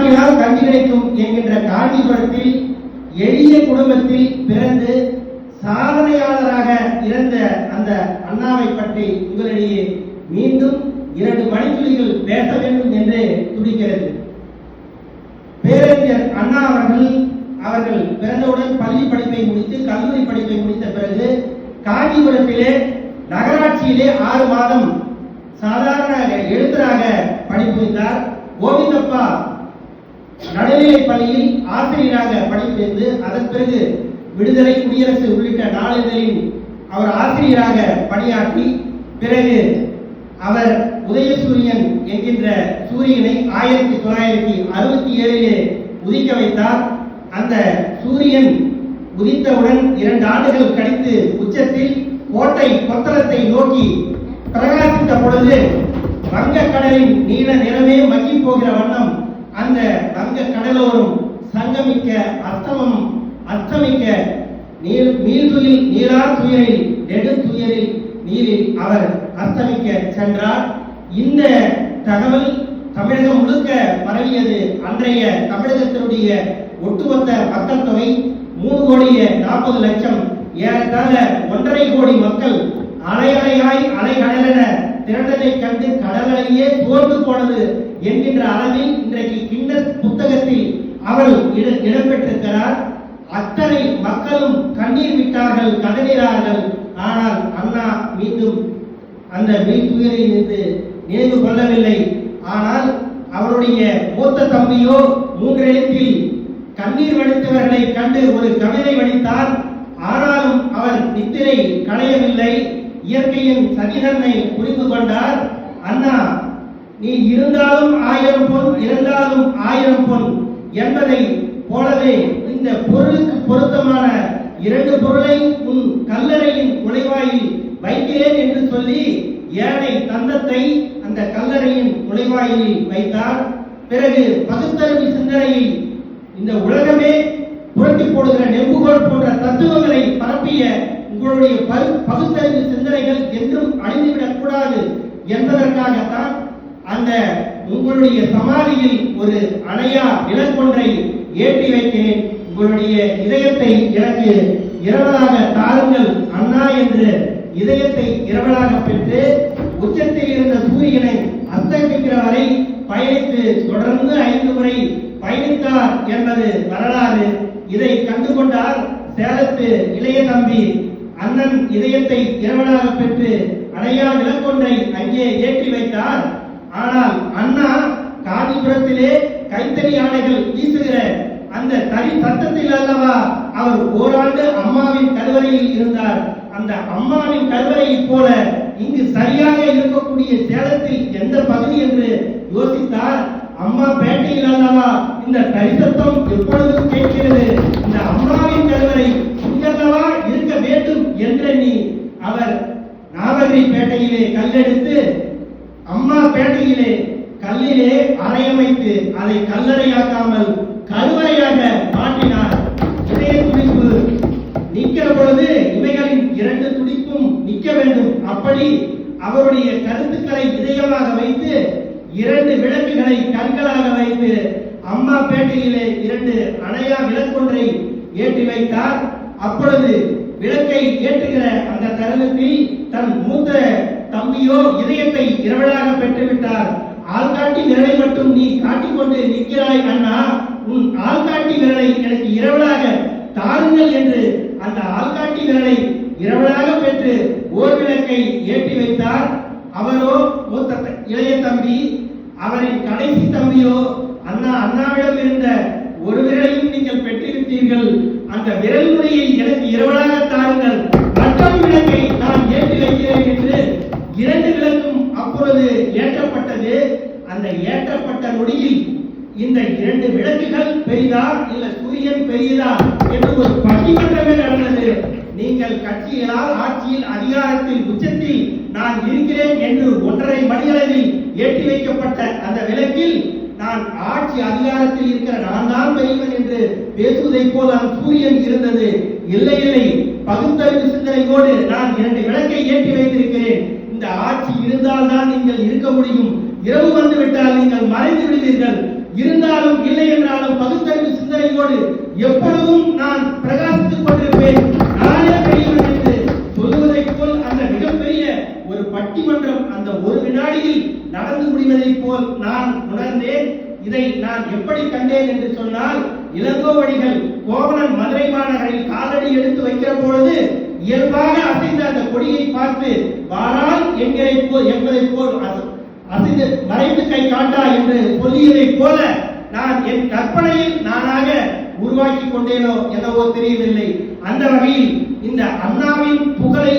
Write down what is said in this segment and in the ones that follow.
காட்டினால் கஞ்சி கிடைக்கும் என்கின்ற காஞ்சிபுரத்தில் எளிய குடும்பத்தில் பிறந்து சாதனையாளராக இருந்த அந்த அண்ணாவை பற்றி உங்களிடையே மீண்டும் இரண்டு மணித்துளிகள் பேச வேண்டும் என்று துடிக்கிறது. பேரறிஞர் அண்ணா அவர்கள் அவர்கள் பிறந்தவுடன் பள்ளி படிப்பை முடித்து கல்லூரி படிப்பை முடித்த பிறகு காஞ்சிபுரத்திலே நகராட்சியிலே ஆறு மாதம் சாதாரண எழுத்தராக பணிபுரிந்தார். கோவிந்தப்பா நடுநிலை பள்ளியில் ஆசிரியராக பணிபுரிந்து அதன் பிறகு விடுதலை குடியரசு உள்ளிட்ட நாளிதழில் அவர் ஆசிரியராக பணியாற்றி பிறகு அவர் உதயசூரியன் என்கின்ற சூரியனை ஆயிரத்தி தொள்ளாயிரத்தி அறுபத்தி ஏழிலே உதிக்க வைத்தார். அந்த சூரியன் உதித்தவுடன் இரண்டு ஆண்டுகள் கழித்து உச்சத்தில் கோட்டை கொத்தளத்தை நோக்கி பிரகாசித்த பொழுது வங்கக்கடலின் நீல நிறமே மக்கி போகிற வண்ணம் அந்த தங்க கடலோரும் சங்கமிக்க அர்த்தமம் அர்த்தமிக்க நீர் நீர்துயில் நீரார் துயரில் நெடுந்துயரில் நீரில் அவர் அத்தமிக்க சென்றார். இந்த தகவல் தமிழகம் முழுக்க பரவியது அன்றைய தமிழகத்தினுடைய ஒட்டுமொத்த மக்கள் தொகை மூணு கோடியே நாற்பது லட்சம். ஏறத்தாழ ஒன்றரை கோடி மக்கள் அலையலையாய் அலைகடலென திரண்டதை கண்டு கடலையே தோர்ந்து போனது என்கின்ற அளவில் இன்றைக்கு கிண்ணஸ் புத்தகத்தில் அவர் இடம்பெற்றிருக்கிறார். அத்தனை மக்களும் கண்ணீர் விட்டார்கள் கதறினார்கள். ஆனால் அண்ணா மீண்டும் அந்த மெய்துயரில் இருந்து நினைவு கொள்ளவில்லை. ஆனால் அவருடைய மூத்த தம்பியோ மூன்றெழுத்தில் கண்ணீர் வடித்தவர்களை கண்டு ஒரு கவிதை வடித்தார். ஆனாலும் அவர் நித்திரை களையவில்லை. இயற்கையின் சதிதன்மை புரிந்து கொண்டார். அண்ணா நீ இருந்தாலும் ஆயிரம் பொன் இருந்தாலும் ஆயிரம் பொன் என்பதை போலவே இந்த பொருளுக்கு பொருத்தமான இரண்டு பொருளை உன் கல்லறையின் நுழைவாயில் வைக்கிறேன் என்று சொல்லி ஏழை தந்தத்தை அந்த கல்லறையின் நுழைவாயிலில் வைத்தார். பிறகு பகுத்தறிவு சிந்தனையில் இந்த உலகமே புரட்டி போடுகிற நெம்புகோல் போன்ற தத்துவங்களை பரப்பிய உங்களுடைய பகுத்தறிவு சிந்தனைகள் என்றும் அழிந்துவிடக் கூடாது என்பதற்காகத்தான் அந்த உங்களுடைய சமாதியில் ஒரு அணையா விலங்கொன்றை ஏற்றி வைக்கிறேன். உங்களுடைய இதயத்தை எனக்கு இரவலாக தாருங்கள் அண்ணா என்று இதயத்தை இரவலாக பெற்று உச்சத்தில் இருந்த சூரியனை அஸ்தமிக்கிற வரை பயணித்து தொடர்ந்து ஐந்து முறை பயணித்தார் என்பது வரலாறு. இதை கண்டுகொண்டார் சேலத்து இளைய தம்பி அண்ணன் இதயத்தை இரவலாக பெற்று அணையா விலங்கொன்றை அங்கே ஏற்றி வைத்தார். ஆனால் அண்ணா காஞ்சிபுரத்திலே கைத்தறி ஆடைகள் வீசுகிற அந்த தனி சத்தத்தில் அல்லவா அவர் ஓராண்டு அம்மாவின் கருவறையில் இருந்தார். அந்த அம்மாவின் கருவறையை போல இங்கு சரியாக இருக்கக்கூடிய சேலத்தில் எந்த பகுதி என்று யோசித்தார் அம்மா பேட்டையில் அல்லவா இந்த தரிசத்தம் எப்பொழுதும் கேட்கிறது? இந்த அம்மாவின் கருவறை இங்கல்லவா இருக்க வேண்டும் என்றெண்ணி அவர் நாகரி பேட்டையிலே கல்லெடுத்து அம்மா பேட்டையிலே கல்லிலே அரையமைத்து அதை கல்லறையாக்காமல் கருவறையாக மாற்றினார். இதய துடிப்பு நிற்கிற பொழுது இவைகளின் இரண்டு துடிப்பும் நிற்க வேண்டும். அப்படி அவருடைய கருத்துக்களை இதயமாக வைத்து இரண்டு விளக்குகளை கண்களாக வைத்து அம்மா பேட்டையிலே இரண்டு அணையா விளக்கொன்றை ஏற்றி வைத்தார். அப்பொழுது விளக்கை ஏற்றுகிற அந்த தருணத்தில் தன் மூத்த தம்பியோ இதயத்தை இரவலாக பெற்றுவிட்டார். ஆள்காட்டி விரலை மட்டும் நீ காட்டிக்கொண்டு நிற்கிறாய் அண்ணா. உன் ஆள்காட்டி விரலை எனக்கு இரவலாக தாருங்கள் என்று அந்த ஆள்காட்டி விரலை இரவலாக பெற்று ஓர் விளக்கை ஏற்றி வைத்தார். அவரோ மூத்த இளைய தம்பி அவரின் கடைசி தம்பியோ அண்ணா அண்ணாவிடம் இருந்த ஒரு விரலையும் நீங்கள் பெற்றிருத்தீர்கள் அந்த விரல் முறையை எனக்கு இரவலாக தாருங்கள் மற்றொரு விளக்கை நான் ஏற்றி வைக்கிறேன் என்று இரண்டு விளக்கும் அப்பொழுது ஏற்றப்பட்டது அந்த ஏற்றப்பட்ட நொடியில் இந்த இரண்டு விளக்குகள் பெரிதா இல்ல சூரியன் பெரியதா என்று ஒரு பட்டிமன்றமே நடந்தது நீங்கள் கட்சியினால் ஆட்சியில் அதிகாரத்தில் உச்சத்தில் நான் இருக்கிறேன் என்று ஒன்றரை மணியளவில் ஏற்றி வைக்கப்பட்ட அந்த விளக்கில் நான் ஆட்சி அதிகாரத்தில் இருக்கிற நான் தான் பெரியவன் என்று பேசுவதை போல அந்த சூரியன் இருந்தது. இல்லை இல்லை. பகுத்தறிவு சிந்தனையோடு நான் இரண்டு விளக்கை ஏற்றி வைத்திருக்கிறேன். இந்த ஆட்சி இருந்தால் தான் நீங்கள் இருக்க முடியும். இரவு வந்து விட்டால் நீங்கள் மறைந்து விடுவீர்கள். இருந்தாலும் இல்லை என்றாலும் பகுத்தறிவு சிந்தனையோடு எப்பொழுதும் நான் பிரகாசித்துக் கொண்டிருப்பேன் நானே பெரியவன் என்று சொல்லுவதைப் போல் அந்த மிகப்பெரிய ஒரு பட்டிமன்றம் அந்த ஒரு வினாடியில் நடந்து முடிவதைப் போல் நான் உணர்ந்தேன். இதை நான் எப்படி கண்டேன் என்று சொன்னால் இளங்கோவடிகள் கோவலன் மதுரை மாநகரில் காலடி எடுத்து வைக்கிற பொழுது இயல்பாக அசைந்த அந்த கொடியை பார்த்து வாரால் என்கிறை போல் எங்களை போல் அசைந்து மறைந்து கை காட்டா என்று சொல்லியதை போல நான் என் கற்பனையில் நானாக உருவாக்கி கொண்டேனோ என்னவோ தெரியவில்லை. அந்த வகையில் இந்த அண்ணாவின் புகழை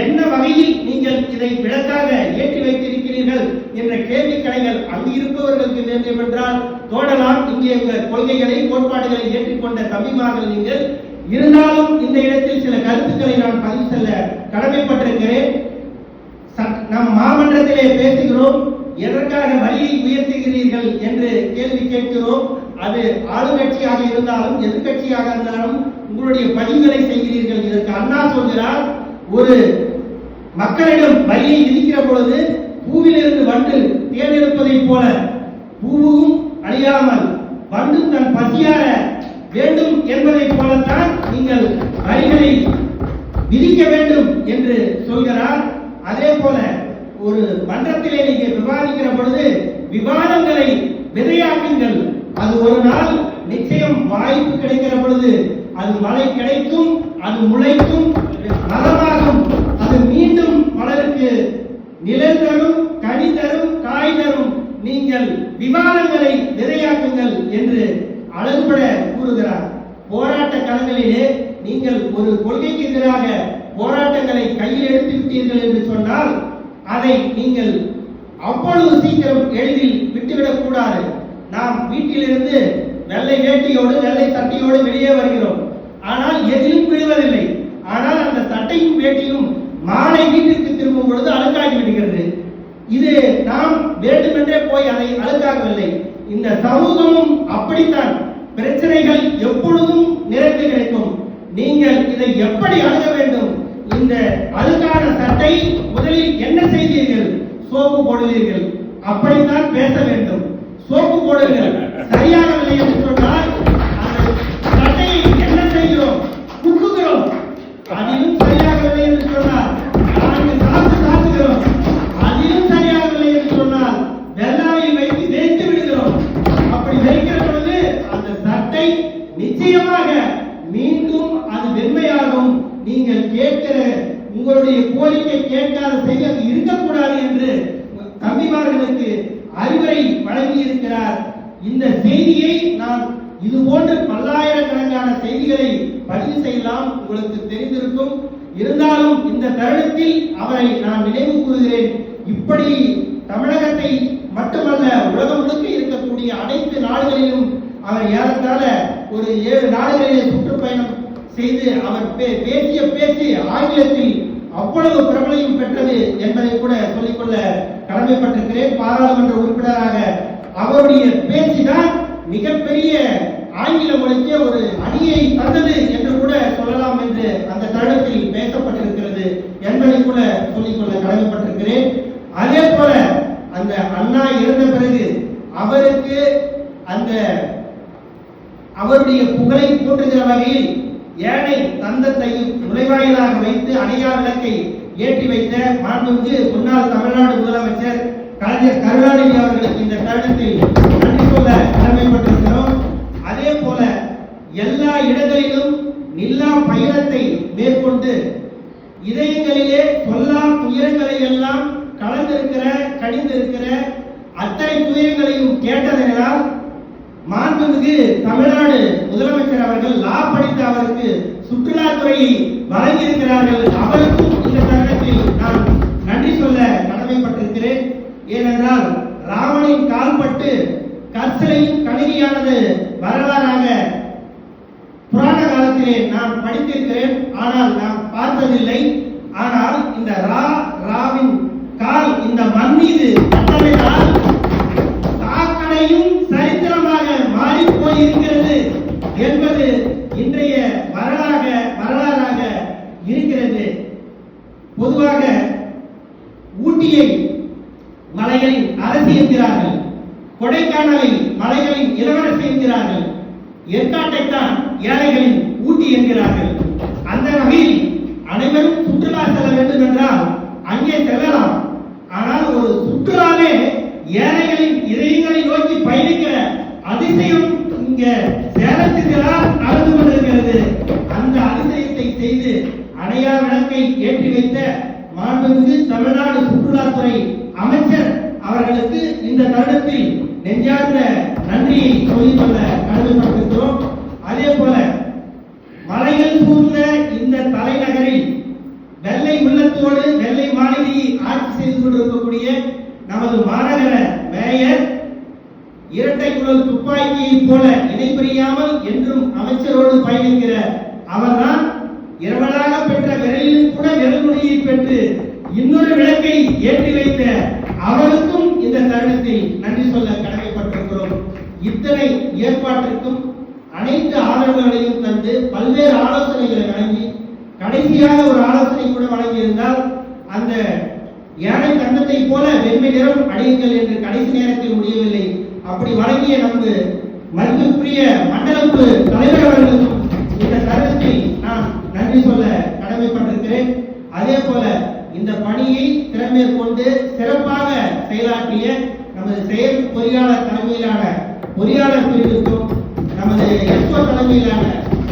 என்ன வகையில் நீங்கள் இதை விளக்காக ஏற்றி வைத்திருக்கிறீர்கள் என்ற கேள்வி கணைகள் அங்கு இருப்பவர்களுக்கு வேண்டும் என்றால் தோடலாம். இங்கே உங்கள் கொள்கைகளை கோட்பாடுகளை ஏற்றுக்கொண்ட தம்பிமார்கள் நீங்கள். இருந்தாலும் இந்த இடத்தில் சில கருத்துக்களை நான் பதிவு செல்ல கடமைப்பட்டிருக்கிறேன். நம் மாமன்றத்திலே பேசுகிறோம். எதற்காக வரியை உயர்த்துகிறீர்கள் என்று கேள்வி கேட்கிறோம். அது ஆளுங்கட்சியாக இருந்தாலும் எதிர்க்கட்சியாக இருந்தாலும் உங்களுடைய பதிவுகளை செய்கிறீர்கள். இதற்கு அண்ணா சொல்கிறார் ஒரு மக்களிடம் வரியை விதிக்கிற பொழுது பூவிலிருந்து வண்டு தேர்ந்தெடுப்பதைப் போல பூவும் அழியாமல் வண்டு தன் பசியார வேண்டும் என்பதைப் போலத்தான் நீங்கள் வரிகளை விதிக்க வேண்டும் என்று சொல்கிறார். அதே போல ஒரு மன்றத்திலே நீங்கள் விவாதிக்கிற பொழுது விவாதங்களை விதையாக்குங்கள். அது ஒரு நாள் நிச்சயம் வாய்ப்பு கிடைக்கிற பொழுது அது மழை கிடைக்கும் அது முளைக்கும் மரமாகும் அது மீண்டும் மலருக்கு நிழல் தரும் கனி தரும் காய் தரும். நீங்கள் விவாதங்களை நிறையாக்குங்கள் என்று அழகுபட கூறுகிறார். போராட்ட களங்களிலே நீங்கள் ஒரு கொள்கைக்கு எதிராக போராட்டங்களை கையில் எடுத்து விட்டீர்கள் என்று சொன்னால் அதை நீங்கள் அவ்வளவு சீக்கிரம் எளிதில் விட்டுவிடக் கூடாது நாம் வீட்டிலிருந்து வெள்ளை வேட்டியோடு வெள்ளை சட்டையோடு வெளியே வருகிறோம். ஆனால் எதிலும் விழுவதில்லை ஆனால் அந்த சட்டையும் வேட்டியும் மாலை வீட்டிற்கு திரும்பும் பொழுது அழுக்காகி விடுகிறது. இது நாம் வேண்டுமென்றே போய் அதை அழுக்காகவில்லை. இந்த சமூகமும் அப்படித்தான். பிரச்சனைகள் எப்பொழுதும் நிறைந்து கிடைக்கும். நீங்கள் இதை எப்படி அணுக வேண்டும்? இந்த அழுக்கான சட்டை முதலில் என்ன செய்தீர்கள்? சோப்பு போடுவீர்கள் இது போன்ற பல்லாயிரக்கணக்கான செய்திகளை பதிவு செய்யலாம் உங்களுக்கு தெரிந்திருக்கும். இருந்தாலும் இந்த தருணத்தில் அவரை நான் நினைவு கூறுகிறேன். இப்படி தமிழகத்தை மட்டுமல்ல உலகம் முழுக்க இருக்கக்கூடிய அனைத்து நாடுகளிலும் அவர் ஏறத்தாழ ஒரு ஏழு நாடுகளிலே சுற்றுப்பயணம் செய்து அவர் பே- பேசிய பேச்சு ஆங்கிலத்தில் அவ்வளவு பிரபலையும் பெற்றது என்பதை கூட சொல்லிக்கொள்ள கடமைப்பட்டிருக்கிறேன். பாராளுமன்ற உறுப்பினராக அவருடைய பேச்சுதான் மிகப்பெரிய ஆங்கில மொழிக்கு ஒரு அணியை தந்தது என்று கூட சொல்லலாம் என்று அந்த தருணத்தில் பேசப்பட்டிருக்கிறது என்பதை கூட சொல்லிக்கொள்ள கடமைப்பட்டிருக்கிறேன். அதே போல அந்த அண்ணா இறந்த பிறகு அவருக்கு அந்த அவருடைய புகழை போற்றுகிற வகையில் ஏழை தந்தத்தையும் நுழைவாயிலாக வைத்து அணையா விளக்கை ஏற்றி வைத்த மாண்புமிகு முன்னாள் தமிழ்நாடு முதலமைச்சர் கலைஞர் கருணாநிதி அவர்களுக்கு இந்த தருணத்தில் போல கடமைப்பட்டிருக்கிறோம். அதே போல எல்லா இடங்களிலும் நில்லா பயணத்தை மேற்கொண்டு இதயங்களிலே சொல்லா துயரங்களை எல்லாம் கலந்திருக்கிற கடிந்திருக்கிற அத்தனை துயரங்களையும் கேட்டதனால் மாண்புமிகு தமிழ்நாடு முதலமைச்சர் அவர்கள் லா படித்த அவருக்கு சுற்றுலாத்துறையை வழங்கியிருக்கிறார்கள். அவருக்கும் இந்த தருணத்தில் நான் நன்றி சொல்ல கடமைப்பட்டிருக்கிறேன். ஏனென்றால் ராவணின் கால்பட்டு கற்சிலையும் கணினியானது வரலாறாக புராண காலத்திலே நான் படித்திருக்கிறேன். ஆனால் நான் பார்த்ததில்லை. ஆனால் இந்த ரா ராவின் கால் இந்த மண் மீது பட்டதினால் சாக்கடையும் சரித்திரமாக மாறி போயிருக்கிறது என்பது இன்றைய வரலாக வரலாறாக இருக்கிறது. பொதுவாக ஊட்டியை மலைகளின் அரசி என்கிறார்கள். கொடைக்கானலை மலைகளின் இளவரசி என்கிறார்கள். ஏற்காட்டைத்தான் ஏழைகளின் ஊட்டி என்கிறார்கள். அந்த வகையில் அனைவரும் சுற்றுலா செல்ல வேண்டும் என்றால் அங்கே செல்லலாம். ஆனால் ஒரு சுற்றுலாவே ஏழைகளின் இதயங்களை நோக்கி பயணிக்கிற அதிசயம் இங்க சேலத்திற்கெல்லாம் நடந்து கொண்டிருக்கிறது. அந்த அதிசயத்தை செய்து அணையா விளக்கை ஏற்றி வைத்த மாண்புமிகு தமிழ்நாடு சுற்றுலாத்துறை அமைச்சர் அவர்களுக்கு இந்த தருணத்தில் நெஞ்சார்ந்த நன்றியை சொல்லிக் கொள்ள கடமைப்பட்டிருக்கிறோம். அதே போல மலைகள் சூழ்ந்த இந்த தலைநகரில் வெள்ளை உள்ளத்தோடு வெள்ளை மாளிகையை ஆட்சி செய்து கொண்டிருக்கக்கூடிய நமது மாநகர மேயர் இரட்டை குழல் துப்பாக்கியை போல இணைபிரியாமல் என்றும் அமைச்சரோடு பயணிக்கிற அவர்தான் இரவலாக பெற்ற விரலில் கூட விரல்முடியை பெற்று இன்னொரு விளக்கை ஏற்றி வைத்த அவருக்கும் இந்த தருணத்தில் நன்றி சொல்ல இத்தனை ஏற்பாட்டிற்கும் அனைத்து ஆதரவுகளையும் தந்து பல்வேறு ஆலோசனைகளை வழங்கி கடைசியாக ஒரு ஆலோசனை கூட வழங்கியிருந்தால் அந்த யானை தந்தத்தை போல வெண்மை நிறம் அடையுங்கள் என்று கடைசி நேரத்தில் முடியவில்லை. அப்படி வழங்கிய நமது மதிப்புக்குரிய மண்டலப்பு தலைவர் அவர்களுக்கும் இந்த தருணத்தில் நான் நன்றி சொல்ல கடமைப்பட்டிருக்கிறேன். அதே போல இந்த பணியை திறமேற்கொண்டு சிறப்பாக செயலாற்றிய நமது செயல் பொறியாளர் தலைமையிலான பொறியாளர் பிரிவிற்கும் நமது எஸ்ஓ தலைமையிலான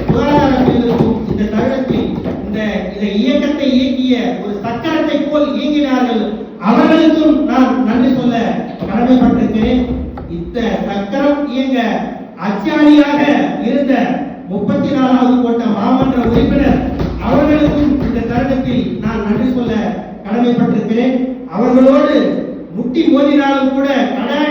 சுகாதார பிரிவிற்கும் இந்த தருணத்தில் இந்த இந்த இயக்கத்தை இயக்கிய ஒரு சக்கரத்தை போல் இயங்கினார்கள். அவர்களுக்கும் நான் நன்றி சொல்ல கடமைப்பட்டிருக்கிறேன். இந்த சக்கரம் இயங்க அச்சாணியாக இருந்த முப்பத்தி நாலாவது கோட்ட மாமன்ற உறுப்பினர் அவர்களுக்கும் இந்த தருணத்தில் நான் நன்றி சொல்ல கடமைப்பட்டிருக்கிறேன். அவர்களோடு முட்டி மோதினாலும் கூட கடை-